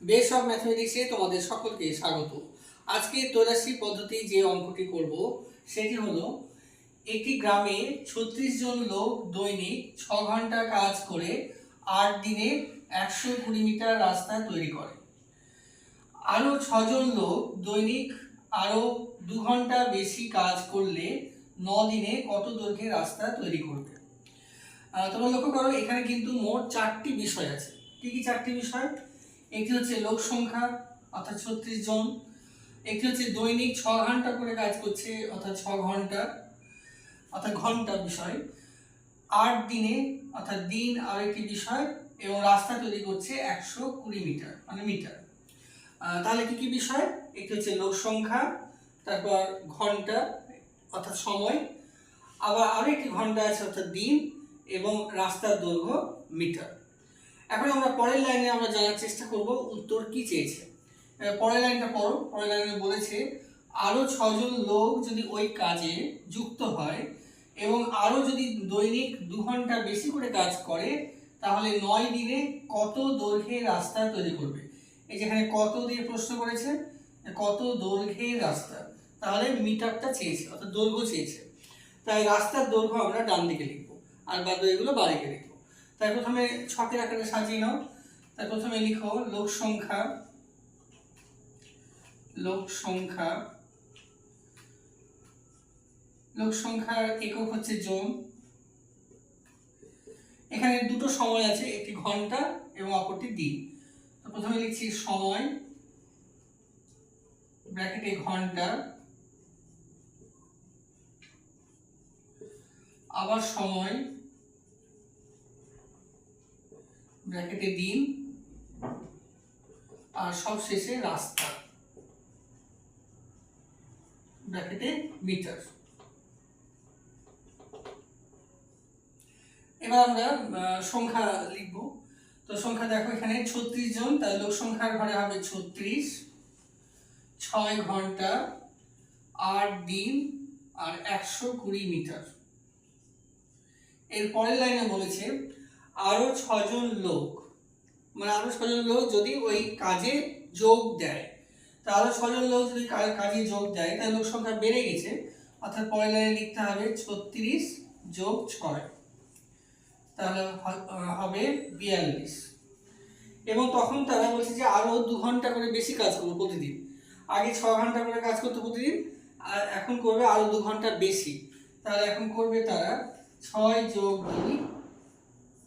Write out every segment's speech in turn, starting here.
Base of ম্যাথমেটিক্সে তোমাদের সকলকে স্বাগত। আজকে তৈরাশি পদ্ধতি যে অঙ্কটি করব, সেটি হলো, একটি গ্রামে ছত্রিশ জন লোক দৈনিক ছ ঘণ্টা কাজ করে আট দিনে একশো কুড়ি মিটার রাস্তা তৈরি করে। আরও ছজন লোক দৈনিক আরও দু ঘণ্টা বেশি কাজ করলে ন দিনে কত দৈর্ঘ্যের রাস্তা তৈরি করবে? তোমরা লক্ষ্য করো, এখানে কিন্তু মোট চারটি বিষয় আছে। কি কি চারটি বিষয়? একটি হচ্ছে লোক সংখ্যা, অর্থাৎ ছত্রিশ জন। একটি হচ্ছে দৈনিক ছ ঘণ্টা করে কাজ করছে, অর্থাৎ ছ ঘণ্টা, অর্থাৎ ঘণ্টা বিষয়। আট দিনে, অর্থাৎ দিন আর একটি বিষয় এবং রাস্তা তৈরি করছে একশো কুড়ি মিটার মানে মিটার। তাহলে কি কি বিষয়? একটি হচ্ছে লোক সংখ্যা, তারপর ঘণ্টা, অর্থাৎ সময়। আবার আরও একটি ঘণ্টা আছে, অর্থাৎ দিন এবং রাস্তার দৈর্ঘ্য মিটার। এখন আমরা পরের লাইনে আমরা জানার চেষ্টা করব উত্তর কি চেয়েছে। পরের লাইনটা পড়ো। পরের লাইনে বলেছে, আরও ছজন লোক যদি ওই কাজে যুক্ত হয় এবং আরও যদি দৈনিক দু ঘণ্টা বেশি করে কাজ করে, তাহলে নয় দিনে কত দৈর্ঘ্যের রাস্তা তৈরি করবে? এই যেখানে কত দিয়ে প্রশ্ন করেছে, কত দৈর্ঘ্যের রাস্তা। তাহলে মিটারটা চেয়েছে, অর্থাৎ দৈর্ঘ্য চেয়েছে। তাই রাস্তার দৈর্ঘ্য আমরা ডান দিকে লিখব, আর বাদ এগুলো বাদিকে লিখব। তাই প্রথমে ছকের আকারে সাজিয়ে নাও। তাই প্রথমে লিখো লোক সংখ্যা। লোক সংখ্যা। লোক সংখ্যার একক হচ্ছে জন। এখানে দুটো সময় আছে, একটি ঘণ্টা এবং অপরটি দিন। তো প্রথমে লিখছি সময়, ব্র্যাকেটে ঘণ্টা। আবার সময় ব্র্যাকেটে দিন আর সব শেষে রাস্তা। ব্র্যাকেটে মিটার। এবার আমরা সংখ্যা লিখব। তো সংখ্যা দেখো এখানে ছত্রিশ জন তাই লোক সংখ্যার ঘরে হবে ছত্রিশ। ছয় ঘণ্টা, আট দিন, আর একশো কুড়ি মিটার। এর পরের লাইনে বলেছে আরও ছজন লোক মানে আরও ছজন লোক যদি ওই কাজে যোগ দেয় তা আরও ছজন লোক যদি কাজে যোগ দেয়, তাহলে লোক সংখ্যা বেড়ে গেছে। অর্থাৎ পরের লাইনে লিখতে হবে ছত্রিশ যোগ ছয়, তাহলে হবে বিয়াল্লিশ। এবং তখন তারা বলছে যে আরও দু ঘণ্টা করে বেশি কাজ করব প্রতিদিন। আগে ছ ঘণ্টা করে কাজ করতো প্রতিদিন, আর এখন করবে আরও দু ঘণ্টা বেশি। তাহলে এখন করবে তারা ছয় যোগ দুই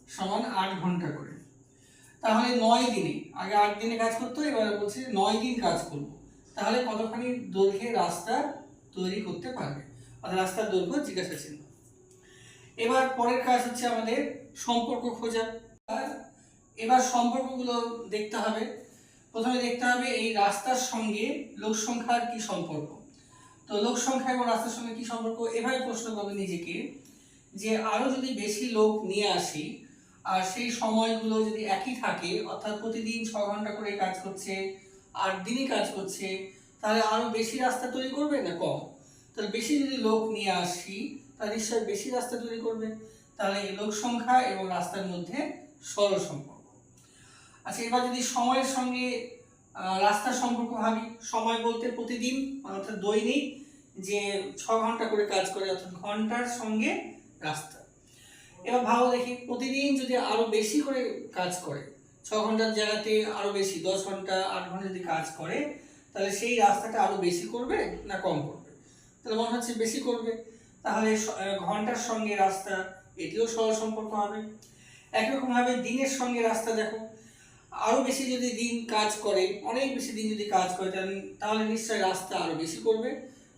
সমান আট ঘণ্টা করে। তাহলে নয় দিনে, আগে আট দিনে কাজ করতো এবার বলছে নয় দিন কাজ করব। তাহলে কতখানি দৈর্ঘ্যের রাস্তা তৈরি করতে পারবে? অর্থাৎ রাস্তার দৈর্ঘ্য জিজ্ঞাসা ছিল। এবার পরের কাজ হচ্ছে আমাদের সম্পর্ক খোঁজা। এবার সম্পর্কগুলো দেখতে হবে। প্রথমে দেখতে হবে এই রাস্তার সঙ্গে লোক সংখ্যার কি সম্পর্ক? তো লোক সংখ্যা এবং রাস্তার সঙ্গে কি সম্পর্ক? এভাবে প্রশ্ন করবে নিজেকে যে আরও যদি বেশি লোক নিয়ে আসি আর সেই সময়গুলো যদি একই থাকে, অর্থাৎ প্রতিদিন ছ ঘণ্টা করে কাজ করছে আট দিনই কাজ করছে তাহলে আরও বেশি রাস্তা তৈরি করবে না কম? তাহলে বেশি যদি লোক নিয়ে আসি, তাহলে নিশ্চয়ই বেশি রাস্তা তৈরি করবে। তাহলে লোক সংখ্যা এবং রাস্তার মধ্যে সরল সম্পর্ক। আচ্ছা এবার যদি সময়ের সঙ্গে রাস্তার সম্পর্ক ভাবি, সময় বলতে প্রতিদিন, অর্থাৎ দৈনিক, যে ছ ঘণ্টা করে কাজ করে, অর্থাৎ ঘণ্টার সঙ্গে রাস্তা। এবার ভালো দেখি প্রতিদিন যদি আরও বেশি করে কাজ করে, ছ ঘণ্টার জায়গাতে আরও বেশি, দশ ঘণ্টা, আট ঘণ্টা যদি কাজ করে, তাহলে সেই রাস্তাটা আরও বেশি করবে না কম করবে? তাহলে মনে হচ্ছে বেশি করবে। তাহলে ঘণ্টার সঙ্গে রাস্তা, এটিও সরল সম্পর্ক হবে। একরকম ভাবে দিনের সঙ্গে রাস্তা দেখো, আরও বেশি যদি দিন কাজ করে, অনেক বেশি দিন যদি কাজ করে তাহলে নিশ্চয়ই রাস্তা আরও বেশি করবে,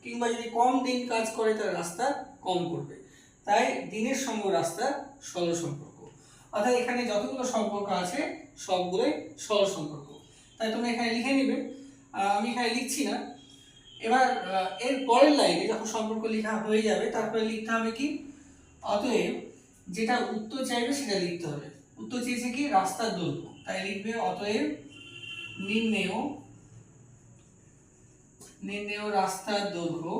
কিংবা যদি কম দিন কাজ করে, তাহলে রাস্তা কম করবে। তাই দিনের সঙ্গে রাস্তার সরল সম্পর্ক। অর্থাৎ এখানে যতগুলো সম্পর্ক আছে, সবগুলোই সরল সম্পর্ক। তাই তোমরা এখানে লিখে নিবে। আমি এখানে লিখছি না। এবার এর পরের লাইনে যখন সম্পর্ক লেখা হয়ে যাবে, তারপরে লিখতে হবে কি? অতএব যেটা উত্তর চাইবে সেটা লিখতে হবে। উত্তর চেয়েছে কি? রাস্তার দৈর্ঘ্য। তাই লিখবে অতএব নির্ণেয় নির্ণেয় রাস্তার দৈর্ঘ্য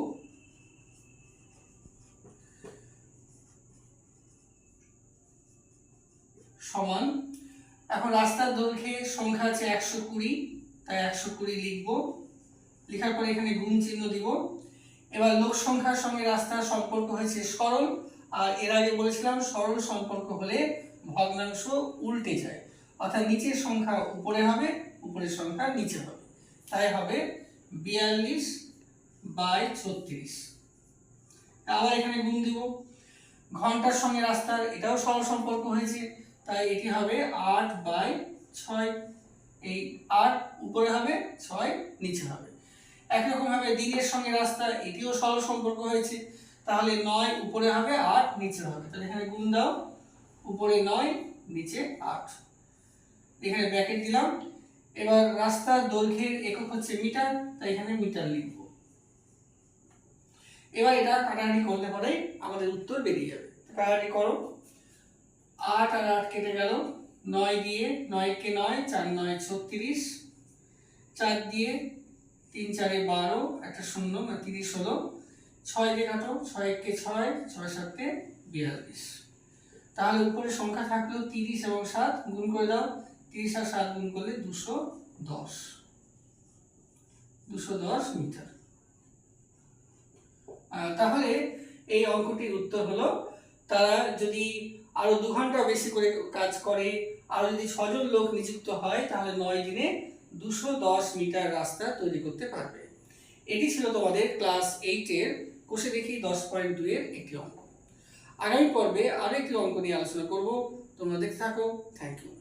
সমান। এখন রাস্তার দৈর্ঘ্যে সংখ্যা আছে একশো কুড়ি, তাই একশো কুড়ি লিখব। লেখার পরে এখানে গুণ চিহ্ন দিব। এবার লোক সংখ্যার সঙ্গে রাস্তার সম্পর্ক হয়েছে সরল, আর এর আগে বলেছিলাম সরল সম্পর্ক হলে ভগ্নাংশ উল্টে যায়। অর্থাৎ নিচের সংখ্যা উপরে হবে, উপরের সংখ্যা নিচে হবে। তাই হবে বিয়াল্লিশ বাই ছত্রিশ। আবার এখানে গুণ দিব। ঘণ্টার সঙ্গে রাস্তার এটাও সরল সম্পর্ক হয়েছে। তাই এটি হবে আট বাই ছয়, এই আট উপরে হবে ছয়, নিচে হবে। একরকম ভাবে দিনের সঙ্গে রাস্তা, এটিও সরল সম্পর্ক হয়েছে। তাহলে নয় উপরে হবে আট, নিচে হবে। তাহলে এখানে গুণ দাও। উপরে নয়, নিচে আট। এখানে ব্র্যাকেট দিলাম। এবার রাস্তার দৈর্ঘ্যের একক হচ্ছে মিটার, তাই এখানে মিটার লিখব। এবার এটা কাটাকাটি করলে পরে আমাদের উত্তর বেরিয়ে যাবে। কাটাকাটি করো। আট আর আট কেটে গেল। নয় দিয়ে নয়কে নয়, চার নয় ছত্রিশ। চার দিয়ে তিন চারে বারো, একটা শূন্য না তিরিশ হলো। ছয় দিয়ে কাটো, ছয় ছয় ছয় সাতকে বিয়াল্লিশ। তাহলে উপরে সংখ্যা থাকলেও তিরিশ এবং সাত, গুণ করে দাও। তিরিশ আর সাত গুণ করলে দুশো দশ। দুশো দশ মিটার। তাহলে এই অঙ্কটির উত্তর হলো, তারা যদি আরও দু ঘণ্টা বেশি করে কাজ করে। আরও যদি ছজন লোক নিযুক্ত হয়, তাহলে নয় দিনে দুশো দশ মিটার রাস্তা তৈরি করতে পারবে। এটি ছিল তোমাদের ক্লাস এইটের কোষে দেখি দশ পয়েন্ট দুইয়ের একটি অঙ্ক। আগামী পর্বে আরও একটি অঙ্ক নিয়ে আলোচনা করব। তোমরা দেখতে থাকো। Thank you